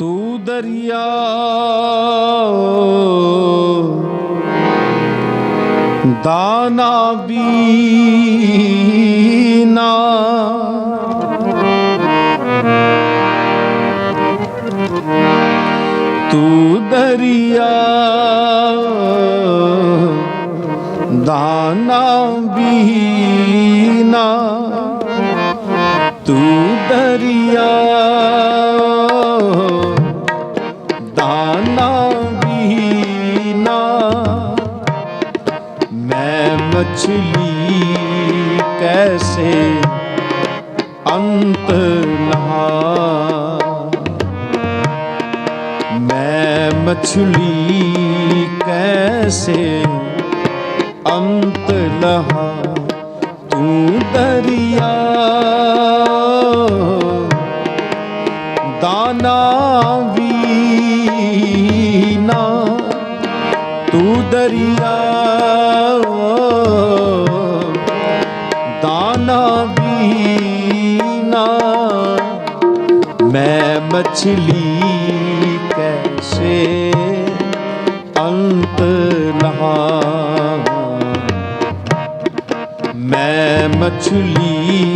ਤੂੰ ਦਰਿਆ। ਦਾਨਾ ਬੀਨਾ। ਤੂੰ ਦਰਿਆ। ਦਾਨਾ ਬੀਨਾ। ਜੈਸੇ ਅੰਤ ਲਹਾ ਤੂੰ ਦਰਿਆ ਦਾਨਾ ਵੀਨਾ ਤੂੰ ਦਰਿਆ ਦਾਨਾ ਵੀਨਾ ਮੈਂ ਮਛਲੀ ਕੈਸੇ ਅੰਤ मछली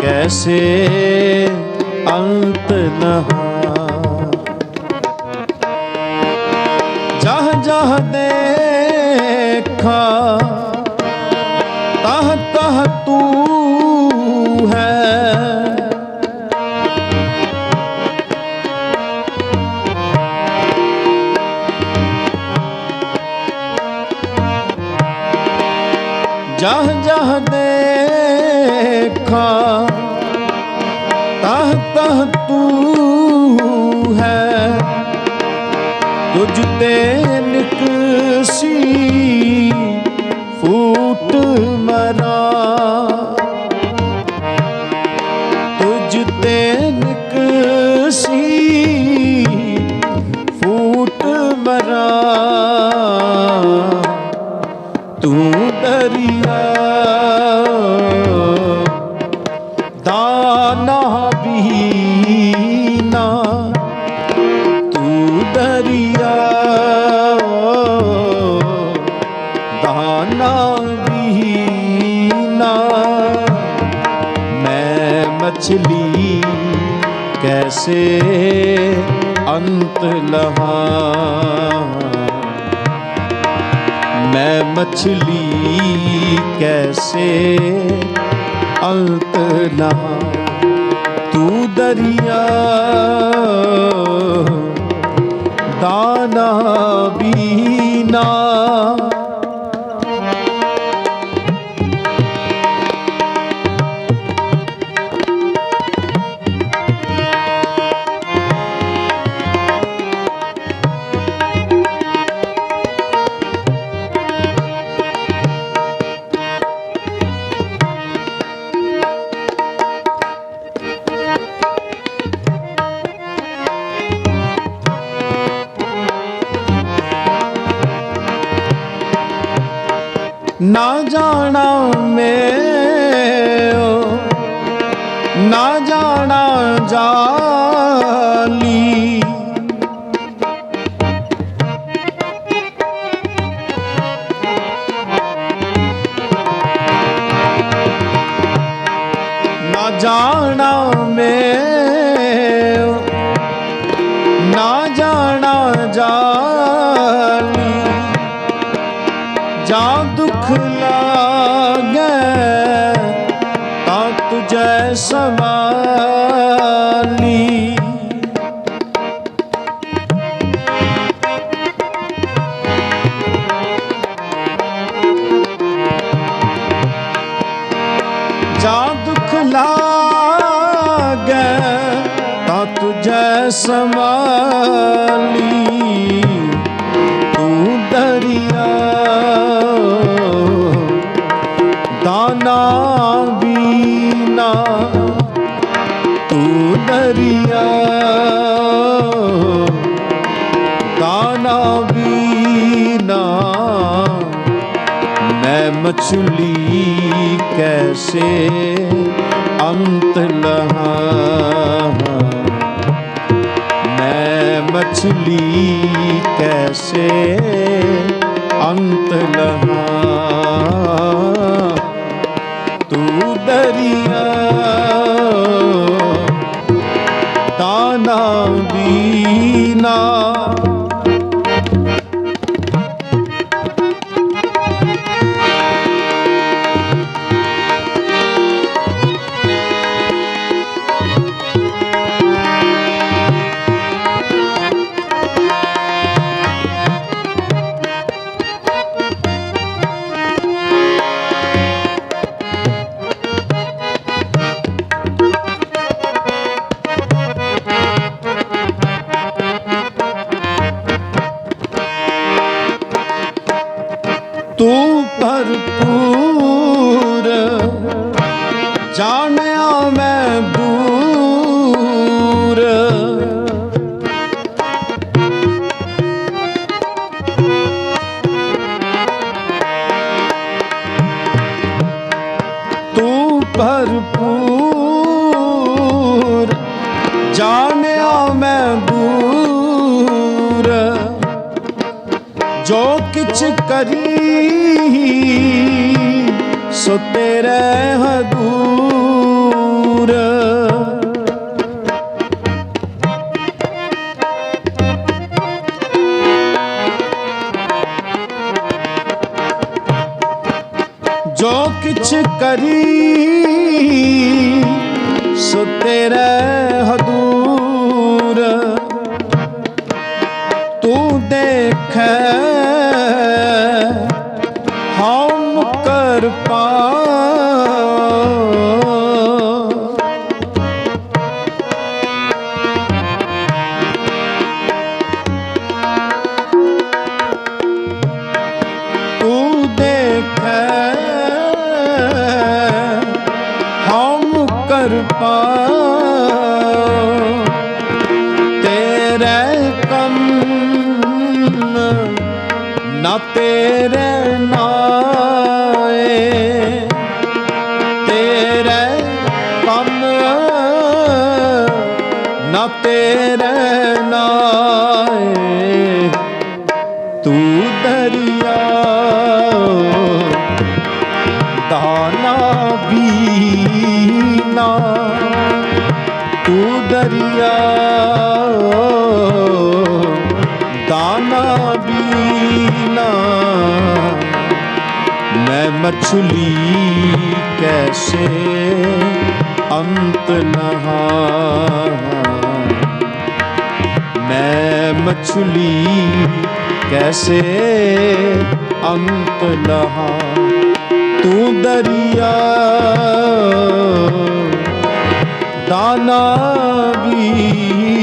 कैसे अंत नहा जहाँ जहाँ देखा मछली कैसे अंत लहा मैं मछली कैसे अंत लहा तू दरिया दाना बीना ਸਵਾਲੀ ਜਾ ਦੁਖ ਲਾਗੇ ਤਾਂ ਤੁਝੈ ਸਮਾਲੀ ਤੂੰ ਦਰਿਆ ਦਾਨਾ मैं मछली कैसे अंत लहा मछली कैसे ਜੋ ਕਿਛ ਕਰੀ ਸੋ ਤੇਰੇ ਹਦੂਰ। ਨਾ ਤੇਰੇ ਨਾਏ। ਤੇਰੇ ਕੰਮ ਨਾ ਤੇਰੇ ਨਾਏ। ਤੂੰ ਦਰਿਆ ਦਾਨਾ मैं मछली कैसे अंत नहा मैं मछली कैसे अंत नहा तू दरिया दाना बीना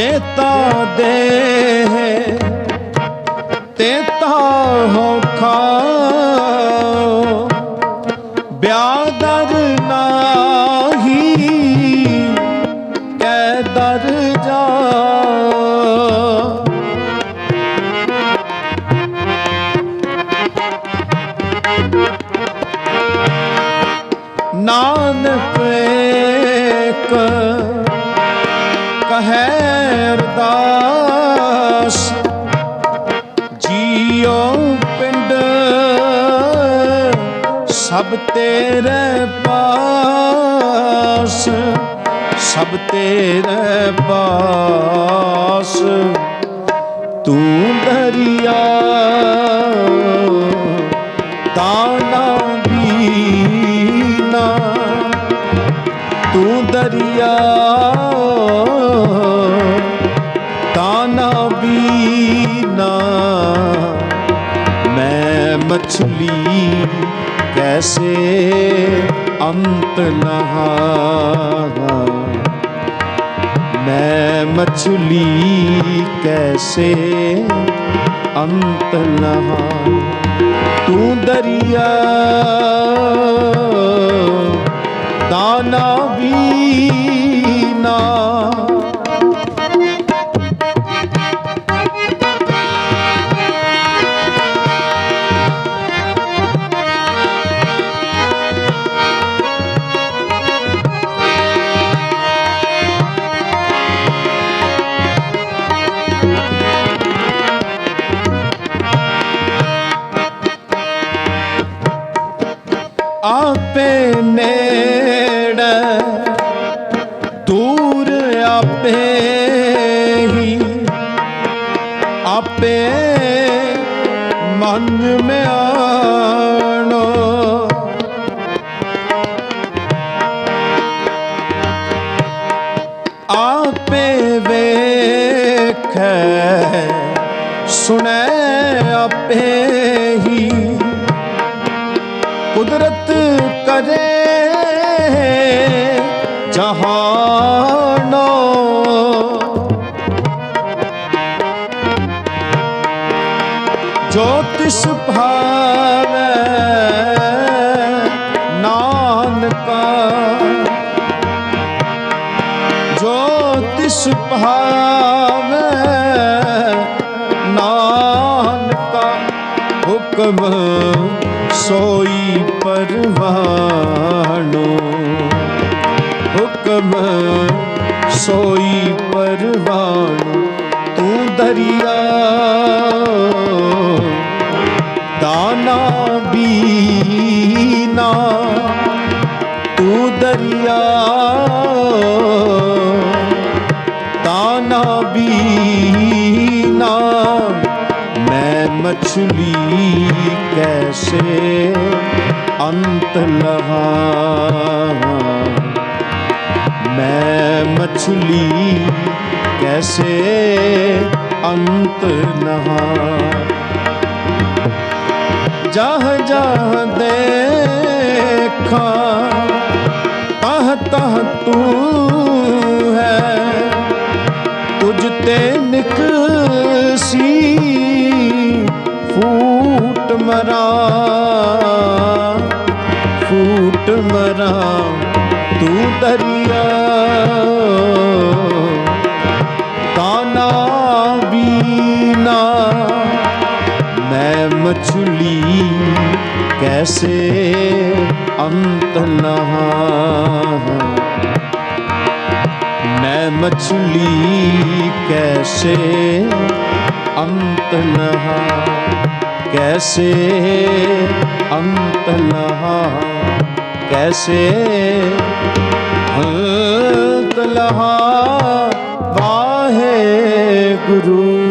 ਜੇਤਾ ਦੇ ਤੇਤਾ ਹੋ ਖਾਓ। ਬਿਆਦਰ ਸਭ ਤੇਰੇ ਪਾਸ ਸਭ ਤੇਰੇ ਪਾਸ। ਤੂੰ ਦਰਿਆ ਤਾਨਾ ਬੀਨਾ ਤੂੰ ਦਰਿਆ ऐसे अंत नहारा मैं मछली कैसे अंत नहा तू दरिया ਆਪੇ ਵੇਖੈ। ਸੁਣੈ ਆਪੇ ਹੀ। ਕੁਦਰਤ ਕਰੇ ਜਹਾਨੋ। ਜੋ ਤਿਸ ਭਾਵੈ ਨਾਨਕਾ ਪ੍ਰਭ ਸੋਈ ਪਰਵਾਣੋ। ਹੁਕਮ ਸੋਈ ਪਰਵਾਣੋ, ਤੂੰ ਦਰਿਆ। ਦਾਨਾ ਬੀਨਾ, ਤੂੰ ਦਰਿਆ। ਦਾਨਾ ਬੀਨਾ, ਮੈਂ ਮਛਲੀ ਸੇ ਅੰਤ ਲਹਾ ਮੈਂ ਮਛਲੀ ਕੈਸੇ ਅੰਤ ਨਹਾ ਜਹ ਜਹ ਦੇਖਾਂ ਤਹ ਤਹ ਤੂੰ ਹੈ ਤੁਝ ਤੇ मरा, फूट मरा, तू दरिया। ताना बीना, मैं मछली कैसे अंत नहा मैं मछली कैसे अंत नहा कैसे अंत नहा कैसे अंत नहा वाहे गुरु वाहे गुरु गुरु